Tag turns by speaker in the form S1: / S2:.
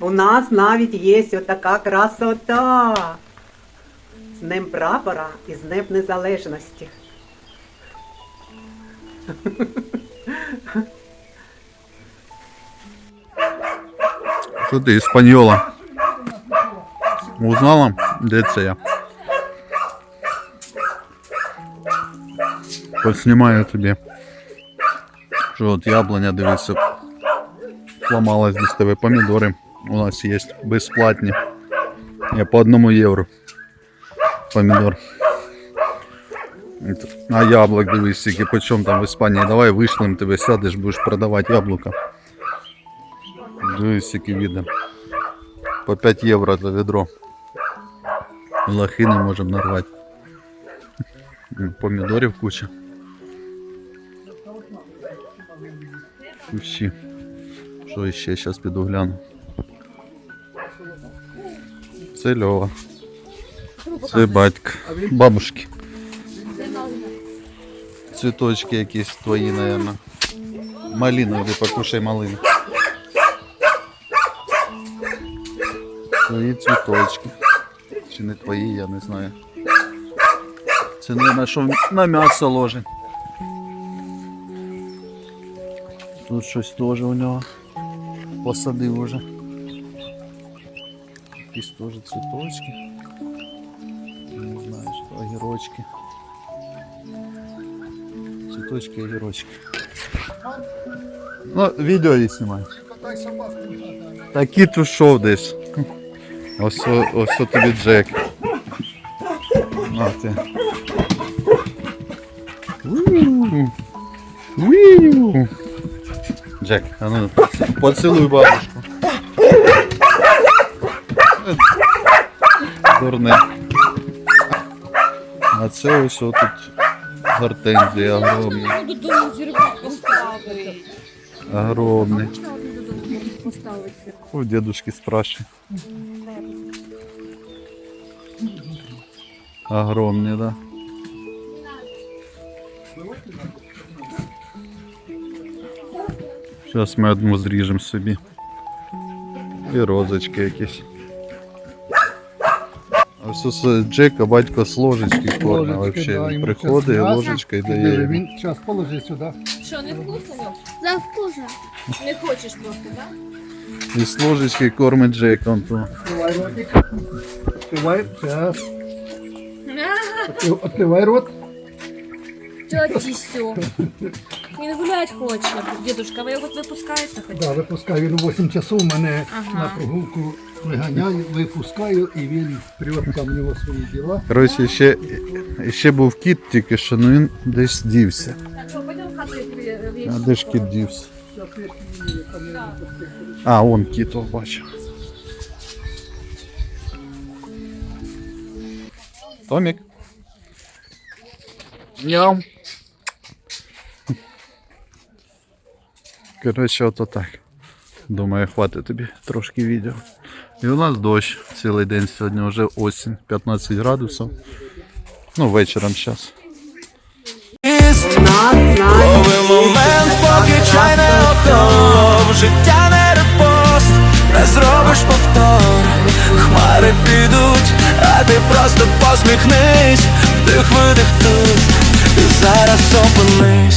S1: У нас навіть є отака красота. З Днем прапора і з Днем Незалежності.
S2: Тут іспаньола. Узнала, де це я? Поснімаю тобі. Що от яблуня, дивися, сломалась десь тебе помідори. У нас є безплатні. Я по одному євро. Помідор. А яблук дивись, скільки по чому там в Іспанії. Давай вишлем тебе, сядеш, будеш продавати яблука. Дивись, які відео. По 5 євро за відро. Лохи не можемо нарвати. Помідорів куча. Що ще зараз піду гляну. Це Льова. Це батько. Бабушки. Цвіточки якісь твої, наверное. Малину, іди покушай малину. Твої цвіточки. Чи не твої, я не знаю. Це не що на м'ясо ложить. Тут щось теж у нього посадив уже. Якісь теж цвіточки. Не знаю, що огірочки. Цвіточки, огірочки. Ну, відео її знімають. Та кіт ушов десь. Ось, ось тобі Джек. На ти. Джек, а ну поц- поцілуй бабушку. Дурне. А це ось тут гортензії огромні.
S3: Додому поставити?
S2: У дедушки спрашивай. Огромные, да. Зараз ми одну зріжемо собі. І розочки якісь. А все з Джека батько з ложечки кормить вообще. Він приходить, і ложечкою дає.
S4: Він час положи сюди.
S3: Що, не вкусно?
S5: За вкусно.
S3: Не хочеш просто, так?
S2: І з ложечки кормить Джека. Он то.
S4: Відкривай ротик. Відкривай. Час. Відкрив- рот.
S3: Тьоті сьо. Він гулять хоче. Дідушка, ви його випускаєте хоч?
S4: Да, випускаю. Він 8 часов у мене
S3: Ага.
S4: на прогулку виганяю, випускаю і він вперед там нього свої діла.
S2: Коротше, ще, ще був кіт тільки що, ну він десь дівся. А де ж кіт дівся? А, он кіт, бачу. Томік. Няу. Коротше, ото так. Думаю, хватить тобі трошки відео. І у нас дощ цілий день сьогодні вже осінь, 15 градусів. Ну, вечором зараз.
S6: Не Життя не репост, не зробиш повтор Хмари підуть, а ти просто посміхнись Вдих видих тут, і зараз опини